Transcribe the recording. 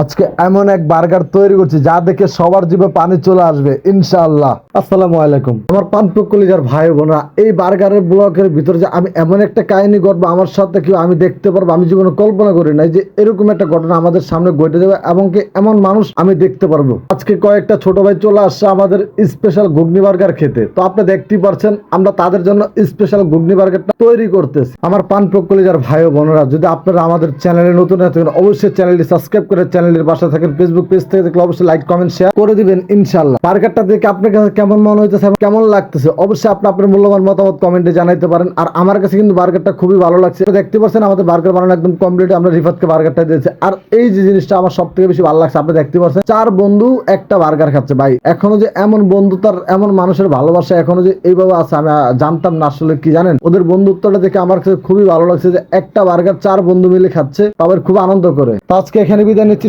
আজকে এমন এক বার্গার তৈরি করছি যা দেখে সবার জীবে পানি চলে আসবে, ইনশাআল্লাহ। আসসালামু আলাইকুম। আমার পানপুক কলিজার ভাই বোনরা, এই বার্গারের ব্লকের ভিতরে যে আমি এমন একটা কাহিনী ঘটবো, আমার সাথে কেউ আমি দেখতে পারব, আমি জীবনে কল্পনা করি নাই যে এরকম একটা ঘটনা আমাদের সামনে ঘটে যাবে এবং কি এমন মানুষ আমি দেখতে পারব। আজকে কয়েকটা ছোট ভাই চলে আসছে আমাদের স্পেশাল ঘুগনি বার্গার খেতে। তো আপনি দেখতেই পারছেন, আমরা তাদের জন্য স্পেশাল ঘুগনি বার্গারটা তৈরি করতেছি। আমার পান কলিজার ভাই বোনেরা, যদি আপনারা আমাদের চ্যানেলে নতুন থাকেন অবশ্যই চ্যানেলটি সাবস্ক্রাইব করে চ্যানেলের পাশে থাকেন ফেসবুক পেজ থেকে দেখলে অবশ্যই লাইক কমেন্ট শেয়ার করে দিবেন ইনশাল্লাহ বার্গারটা দেখে আপনার কাছে কেমন মনে হইতেছে কেমন লাগতেছে? অবশ্যই আপনি আপনার মূল্যবান মতামত কমেন্টে জানাইতে পারেন। আর আমার কাছে কিন্তু বার্গারটা খুবই ভালো লাগছে। দেখতে পাচ্ছেন আমাদের বার্গার বানানো একদম কমপ্লিট আমরা রিফাতকে বার্গারটা দিয়েছি। আর এই যে জিনিসটা আমার সব থেকে বেশি ভালো লাগছে, আপনি দেখতে পাচ্ছেন, চার বন্ধু, একটা বার্গার খাচ্ছে। ভাই, এখনও যে এমন বন্ধুতার এমন মানুষের ভালোবাসা এখনও যে এইভাবে আছে, আমি জানতাম না আসলে কি জানেন? ওদের বন্ধুত্বটা দেখে আমার কাছে খুবই ভালো লাগছে যে একটা বার্গার চার বন্ধু মিলে খাচ্ছে, তাদের খুব আনন্দ করে। তো আজকে এখানে বিদায় নিচ্ছি